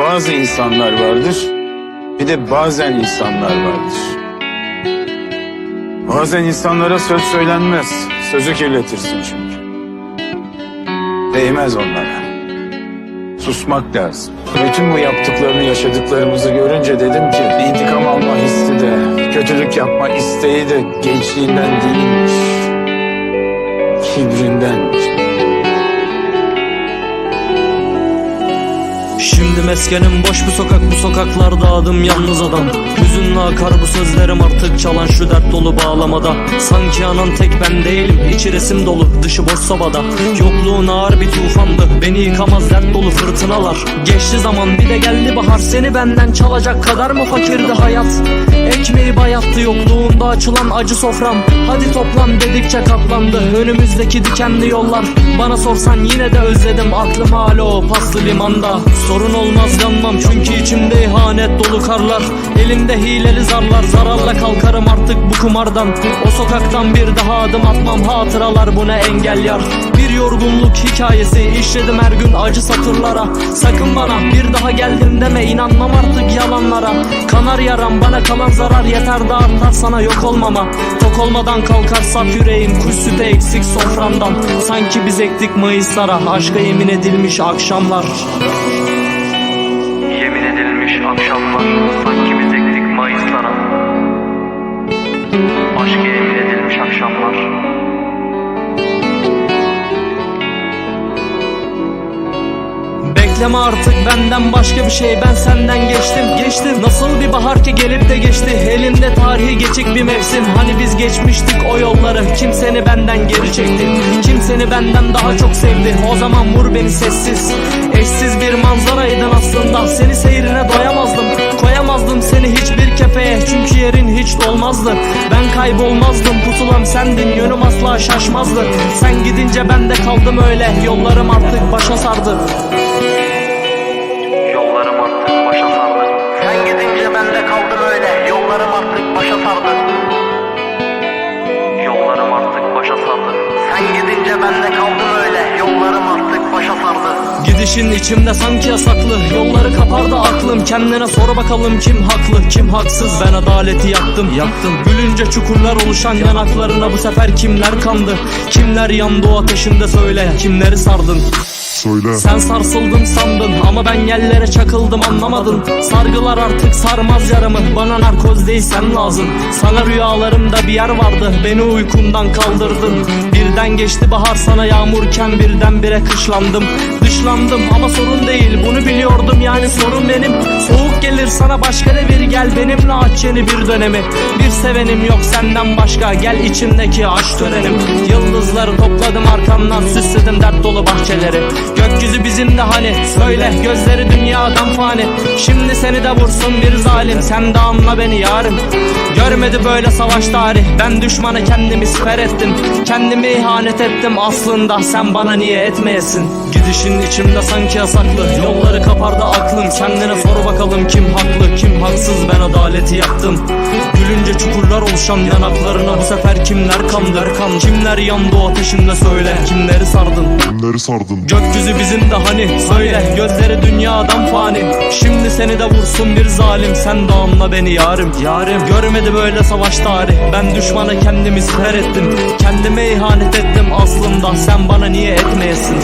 bazı insanlar vardır. Bir de bazen insanlar vardır. Bazen insanlara söz söylenmez. Sözü kirletirsin çünkü. Değmez onlara. Susmak lazım. Bütün bu yaptıklarını, yaşadıklarımızı görünce dedim ki intikam alma hissi de, kötülük yapma isteği de gençliğinden değilmiş. Kibrindenmiş. Şimdi meskenim boş bu sokak bu sokaklarda adım yalnız adam. Hüzünlü akar bu sözlerim artık çalan şu dert dolu bağlamada. Sanki anan tek ben değilim içi resim dolu dışı boş sobada. Yokluğun ağır bir tufandı beni yıkamaz dert dolu fırtınalar. Geçti zaman bir de geldi bahar seni benden çalacak kadar mı fakirdi hayat? Ekmeği bayattı yokluğunda açılan acı sofram. Hadi toplan dedikçe katlandı önümüzdeki dikenli yollar. Bana sorsan yine de özledim aklım hala o paslı limanda. Sorun olmaz yanmam çünkü içimde ihanet dolu karlar. Elimde hileli zarlar zararla kalkarım artık bu kumardan. O sokaktan bir daha adım atmam hatıralar buna engel yar. Bir yorgunluk hikayesi işledim her gün acı satırlara. Sakın bana bir daha geldim deme inanmam artık yalanlara. Kanar yaram bana kalan zarar yeter de artar sana yok olmama. Tok olmadan kalkar saf yüreğim kuş sütü eksik soframdan Sanki biz ektik mayıslara aşka yemin edilmiş akşamlar Yemin edilmiş akşamlar Sanki biz ektik mayıslara. Aşka yemin edilmiş akşamlar. Bekleme artık benden başka bir şey ben senden geçtim geçtim. Nasıl bir bahar ki gelip de geçti? Elinde tarihi geçik bir mevsim. Hani biz geçmiştik o yolları kim seni benden geri çekti? Kim seni benden daha çok sevdi? O zaman vur beni sessiz Eşsiz aslında seni seyrine doyamazdım. Koyamazdım seni hiçbir kefeye. Çünkü yerin hiç dolmazdı. Ben kaybolmazdım. Pusulam sendin. Yönüm asla şaşmazdı. Sen gidince ben de kaldım öyle. Yollarım artık başa sardı. Yollarım Gidişin içimde sanki yasaklı. Yolları kapardı aklım. Kendine sor bakalım kim haklı? Kim haksız? Ben adaleti yaktım. Yaktım. Gülünce çukurlar oluşan yanaklarına bu sefer kimler kandı? Kimler yandı o ateşinde söyle. Kimleri sardın? Söyle. sen sarsıldın sandın ama ben yerlere çakıldım anlamadın. Sargılar artık sarmaz yaramı. Bana narkoz değil sen lazım. Sana rüyalarımda bir yer vardı. Beni uykumdan kaldırdın Birden geçti bahar sana yağmurken birdenbire kışlandım. Dışlandım ama sorun değil bunu biliyordum. Yani sorun benim. Soğuk gelir sana başka ne bir gel benimle aç yeni bir dönemi. Bir sevenim yok senden başka. Gel içimdeki aşk törenim. Yıldızları topladım arkamdan süsledim dert dolu bahçeleri. Gökyüzü bizim de hani söyle gözleri dünyadan fani. Şimdi seni de vursun bir zalim sen de anla beni yarım. Görmedi böyle savaş tarih ben düşmana kendimi siper ettim. Kendimi ihanet ettim aslında. Sen bana niye etmeyesin? Gidişin içimde sanki yasaklı. Yolları kapardı aklım. Kendine sor bakalım kim haklı kim haksız? Ben adaleti yaptım. Gülünce çukurlar oluşan yanaklarına bu sefer kimler kandı? Kan Kimler yandı o ateşinde söyle. Kimleri sardın Kimleri sardın? Gökyüzü bizim de hani söyle gözleri dünyadan fani. Şimdi seni de vursun bir zalim sen anla beni yarım Yarım görmedi böyle savaş tarih ben düşmana kendimi siper ettim. Kendime ihanet ettim aslında sen bana niye etmeyesin